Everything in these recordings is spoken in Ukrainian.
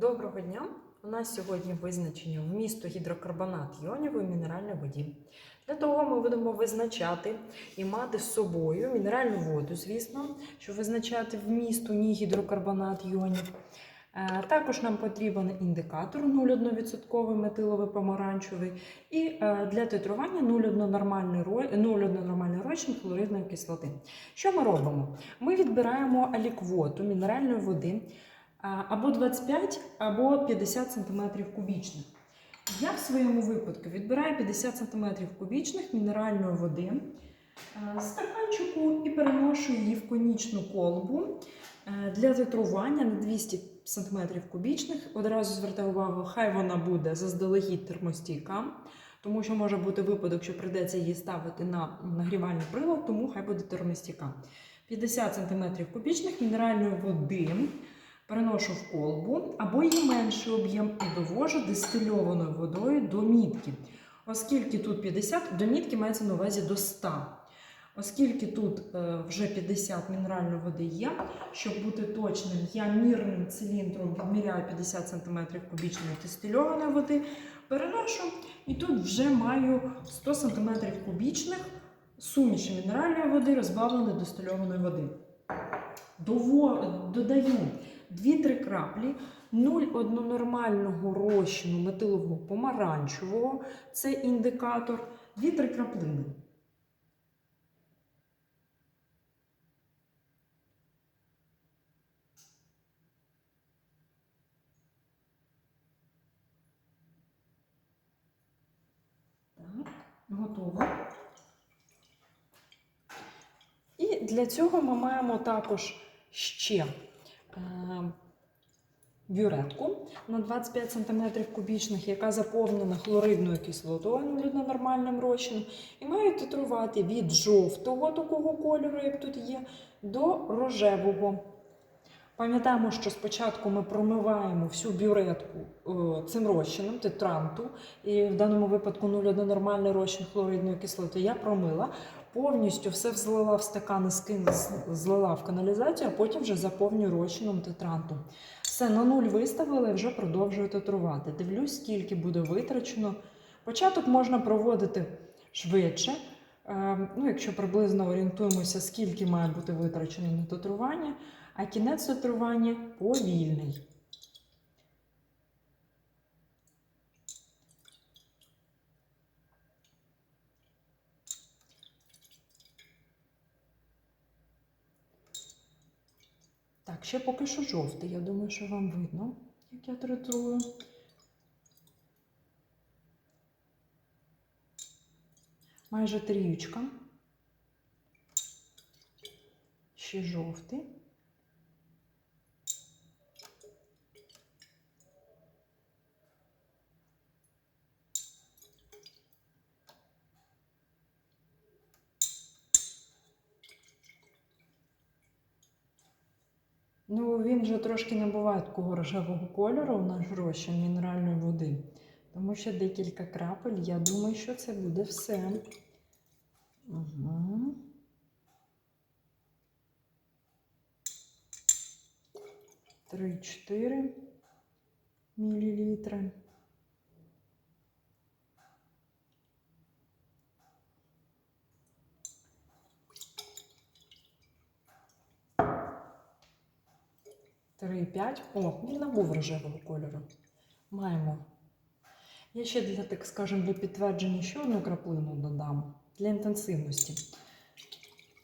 Доброго дня! У нас сьогодні визначення вмісту гідрокарбонат іонів у мінеральній воді. Для того ми будемо визначати і мати з собою мінеральну воду, звісно, щоб визначати вміст у ній гідрокарбонат іонів. Е, Також нам потрібен індикатор 0,1% метиловий помаранчевий і е, для титрування 0,1 нормальний ро- 0,1 розчин хлоридної кислоти. Що ми робимо? Ми відбираємо аліквоту мінеральної води або 25, або 50 см кубічних. Я в своєму випадку відбираю 50 см кубічних мінеральної води з стаканчику і переношу її в конічну колбу е, для титрування на 200 см кубічних. Одразу звертаю увагу, хай вона буде заздалегідь термостійка, тому що може бути випадок, що прийдеться її ставити на нагрівальний прилад, тому хай буде термостійка. 50 см кубічних мінеральної води переношу в колбу або її менший об'єм і довожу дистильованою водою до мітки. Оскільки тут 50, до мітки мається на увазі до 100. Оскільки тут е, вже 50 мінеральної води є, щоб бути точним, я мірним циліндром відміряю 50 см кубічної дистильованої води, переношу і тут вже маю 100 см кубічних суміші мінеральної води, розбавленої дистильованої води. Дово- Додаю 2-3 краплі 0,1 нормального розчину метилового помаранчевого, це індикатор, 2-3 краплини. Готово. І для цього ми маємо також ще бюретку на 25 см кубічних, яка заповнена хлоридною кислотою ну, нормальним розчином. І маю титрувати від жовтого такого кольору, як тут є, до рожевого. Пам'ятаємо, що спочатку ми промиваємо всю бюретку е, цим розчином, тетранту, і в даному випадку 0,1 нормальний розчин хлоридної кислоти я промила, повністю все злила в стакани, скин, з- злила в каналізацію, а потім вже заповнюю розчином тетранту. Все, на нуль виставила і вже продовжую титрувати. Дивлюсь, скільки буде витрачено. Початок можна проводити швидше. Е, Ну, якщо приблизно орієнтуємося, скільки має бути витрачено на титрування, а кінець титрування повільний. Ще поки що жовтий. Я думаю, що вам видно, як я тритрую. Майже тріючка. Ще жовтий. Ну, він вже трошки набуває такого рожевого кольору наш розчин мінеральної води. Тому що декілька крапель, я думаю, що це буде все. Угу. Три-чотири мілілітри. Три, п'ять. О, він набув рожевого кольору. Маємо. Я ще для, так скажемо, для підтвердження ще одну краплину додам для інтенсивності.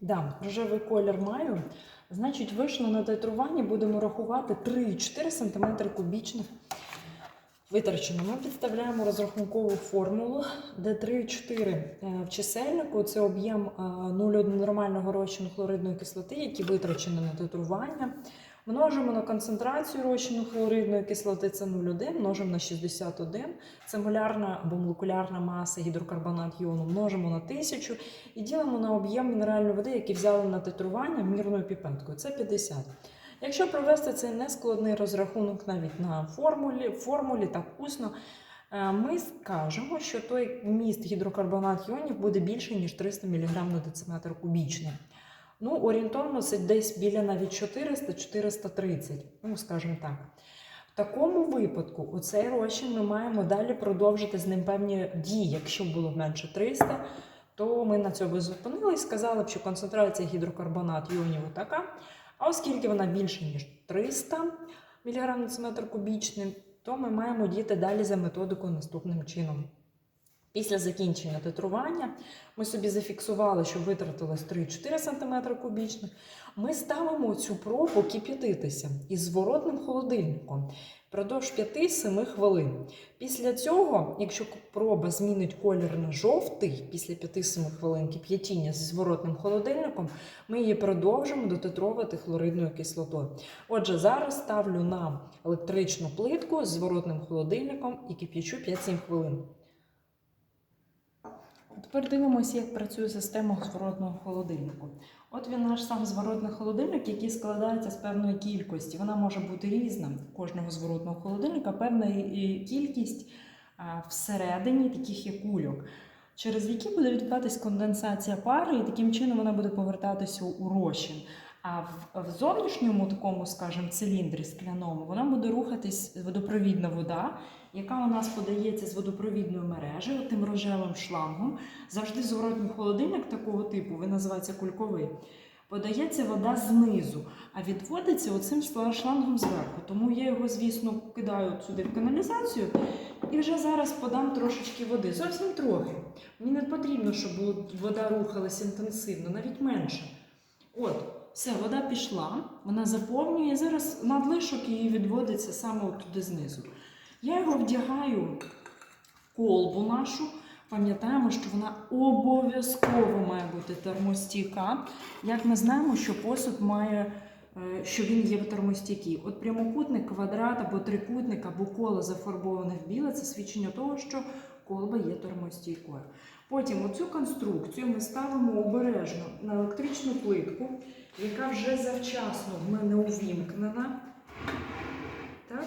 Да, рожевий колір маю. Значить, вийшло на титруванні, будемо рахувати 3-4 см кубічних витрачено. Ми підставляємо розрахункову формулу, де 3-4 е, в чисельнику це об'єм е, 0,1 нормального розчину хлоридної кислоти, які витрачені на титрування. Множимо на концентрацію розчину хлоридної кислоти, це 0,1, множимо на 61. Це молярна або молекулярна маса гідрокарбонат іону, множимо на 1000 і ділимо на об'єм мінеральної води, який взяли на титрування мірною піпеткою. Це 50. Якщо провести цей нескладний розрахунок навіть на формулі, формулі так усно, е, ми скажемо, що той вміст гідрокарбонат іонів буде більше, ніж 300 мг на дециметр кубічний. Ну, орієнтовно це десь біля навіть 400-430, ну, скажімо так. В такому випадку у цей розчин ми маємо далі продовжити з ним певні дії. Якщо було менше 300, то ми на цьому зупинили і сказали б, що концентрація гідрокарбонат іонів така. А оскільки вона більше, ніж 300 мг на сантиметр кубічний, то ми маємо діяти далі за методикою наступним чином. Після закінчення титрування ми собі зафіксували, що витратилось 3-4 см кубічних. Ми ставимо цю пробу кип'ятитися із зворотним холодильником впродовж 5-7 хвилин. Після цього, якщо проба змінить колір на жовтий після 5-7 хвилин кип'ятіння зі зворотним холодильником, ми її продовжимо дотитровувати хлоридною кислотою. Отже, зараз ставлю на електричну плитку з зворотним холодильником і кип'ячу 5-7 хвилин. Тепер дивимося, як працює система зворотного холодильнику. От він наш сам зворотний холодильник, який складається з певної кількості. Вона може бути різна кожного зворотного холодильника, певна кількість всередині таких є кульок, через які буде відбуватись конденсація пари, і таким чином вона буде повертатися у розчин. А в, в зовнішньому такому, скажімо, циліндрі скляному вона буде рухатись водопровідна вода, яка у нас подається з водопровідної мережі, тим рожевим шлангом. Завжди зворотній холодильник такого типу, він називається кульковий. Подається вода знизу, а відводиться оцим шлангом зверху. Тому я його, звісно, кидаю сюди в каналізацію і вже зараз подам трошечки води. Зовсім трохи. Мені не потрібно, щоб вода рухалась інтенсивно, навіть менше. От, все, вода пішла, вона заповнює. Зараз надлишок її відводиться саме туди знизу. Я його вдягаю в колбу нашу. Пам'ятаємо, що вона обов'язково має бути термостійка. Як ми знаємо, що посуд має, е, що він є термостійкий. От прямокутник, квадрат або трикутник, або коло зафарбоване в біле це свідчення того, що колба є термостійкою. Потім оцю конструкцію ми ставимо обережно на електричну плитку, яка вже завчасно в мене увімкнена. Так?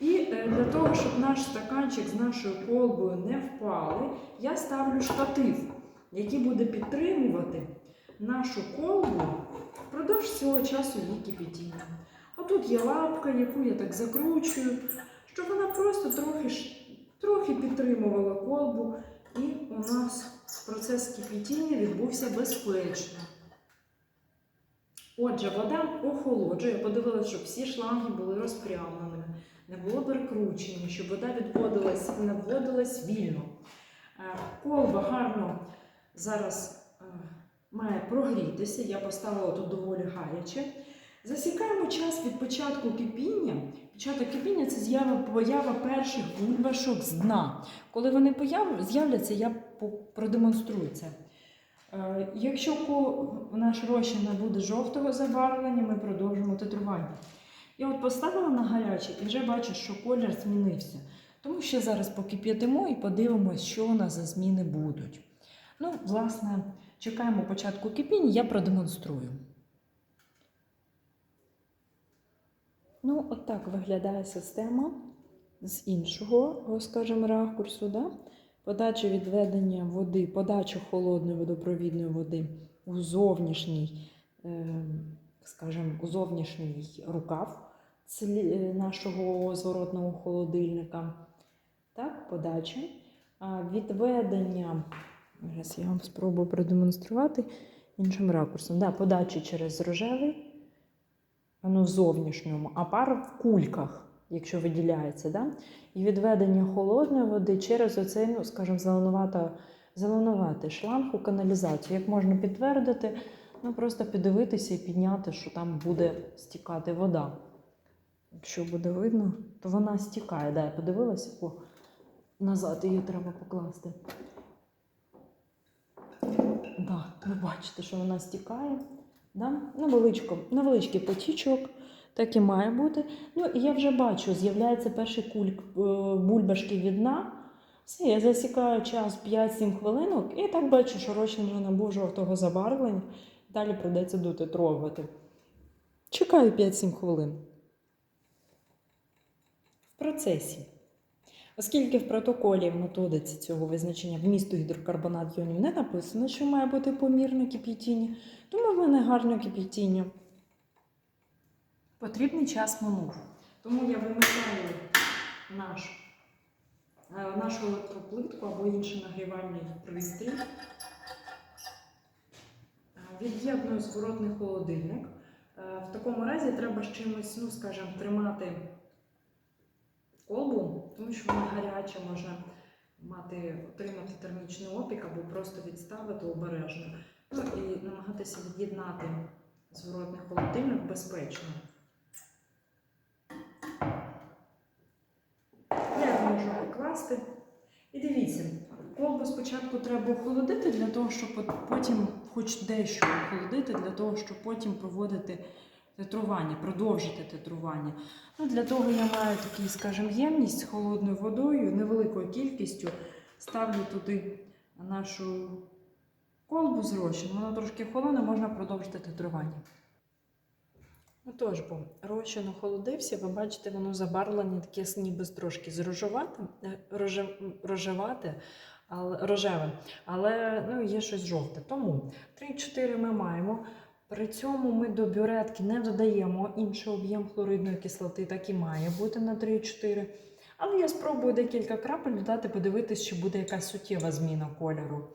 І е, для того, щоб наш стаканчик з нашою колбою не впали, я ставлю штатив, який буде підтримувати нашу колбу впродовж цього часу її кипятіння. Отут є лапка, яку я так закручую, щоб вона просто трохи, трохи підтримувала колбу, і у нас процес кипятіння відбувся безпечно. Отже, вода охолоджує. Подивилася, щоб всі шланги були розпрямленими, не було перекручення, щоб вода відводилась і наводилась вільно. Е, Колба гарно зараз е, має прогрітися. Я поставила тут доволі гаряче. Засікаємо час від початку кипіння. Початок кипіння це з'ява поява перших бульбашок з дна. Коли вони з'являться, я продемонструю це. Е, Якщо наш розчин не буде жовтого забарвлення, ми продовжимо титрування. Я от поставила на гаряче і вже бачу, що колір змінився. Тому що зараз покип'ятимо і подивимось, що у нас за зміни будуть. Ну, власне, чекаємо початку кипіння, я продемонструю. Ну, от виглядає система з іншого, скажімо, ракурсу. Да? Подача відведення води, подача холодної водопровідної води у зовнішній, е, скажімо, у зовнішній рукав е, нашого зворотного холодильника. Так, подача. А відведення, зараз я вам спробую продемонструвати іншим ракурсом. Да, подача через рожевий, ну, в зовнішньому, а пар в кульках, якщо виділяється. Да? І відведення холодної води через оцей, ну, скажімо, зеленувата, зеленуватий шланг у каналізацію. Як можна підтвердити, ну просто подивитися і підняти, що там буде стікати вода. Якщо буде видно, то вона стікає. Да, я подивилася, о, назад її треба покласти. Да, ви бачите, що вона стікає. Да? Невеличко, невеличкий потічок, так і має бути. Ну, і я вже бачу, з'являється перший кульк е, бульбашки від дна. Все, я засікаю час 5-7 хвилинок, і так бачу, що розчин вже набув жовтого забарвлення. Далі прийдеться дотитровувати. Чекаю 5-7 хвилин. В процесі. Оскільки в протоколі в методиці цього визначення вмісту гідрокарбонат іонів не написано, що має бути помірне кип'ятіння, тому в мене гарне кип'ятіння. Потрібний час минув. Тому я вимикаю наш, е, нашу електроплитку або інший нагрівальний пристрій. Е, Від'єдную зворотний холодильник. Е, В такому разі треба з чимось, ну скажімо, тримати колбу, тому що вона гаряча, можна мати, отримати термічний опік або просто відставити обережно. Ну і намагатися від'єднати зворотний холодильник безпечно. 208. Колбу спочатку треба охолодити для того, щоб потім хоч дещо охолодити, для того, щоб потім проводити тетрування, продовжити тетрування. Ну, Для того я маю таку, скажімо, ємність з холодною водою, невеликою кількістю. Ставлю туди нашу колбу зрощену, вона трошки холодна, можна продовжити тетрування. Отож, бо розчин охолодився, ви бачите, воно забарвлення таке ніби трошки зрожевате, е, роже- але, рожеве, але ну, є щось жовте. Тому 3-4 ми маємо. При цьому ми до бюретки не додаємо інший об'єм хлоридної кислоти, так і має бути на 3-4. Але я спробую декілька крапель додати, подивитись, чи буде якась суттєва зміна кольору.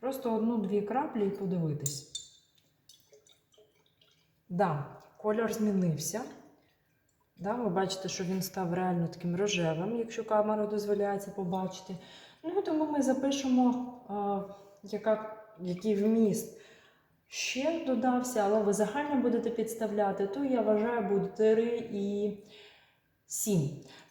Просто одну-дві краплі і подивитись. Да, колір змінився. Да, ви бачите, що він став реально таким рожевим, якщо камера дозволяє це побачити. Ну, тому ми запишемо, а, яка, який вміст ще додався, але ви загально будете підставляти, то я вважаю, буде 3,7.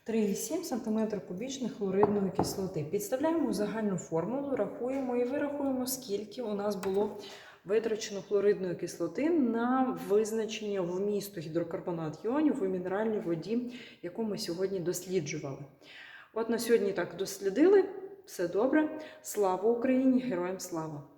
3,7 см кубічних хлоридної кислоти. Підставляємо загальну формулу, рахуємо і вирахуємо, скільки у нас було витрачено хлоридної кислоти на визначення вмісту гідрокарбонат іонів у мінеральній воді, яку ми сьогодні досліджували. От на сьогодні так дослідили. Все добре. Слава Україні! Героям слава!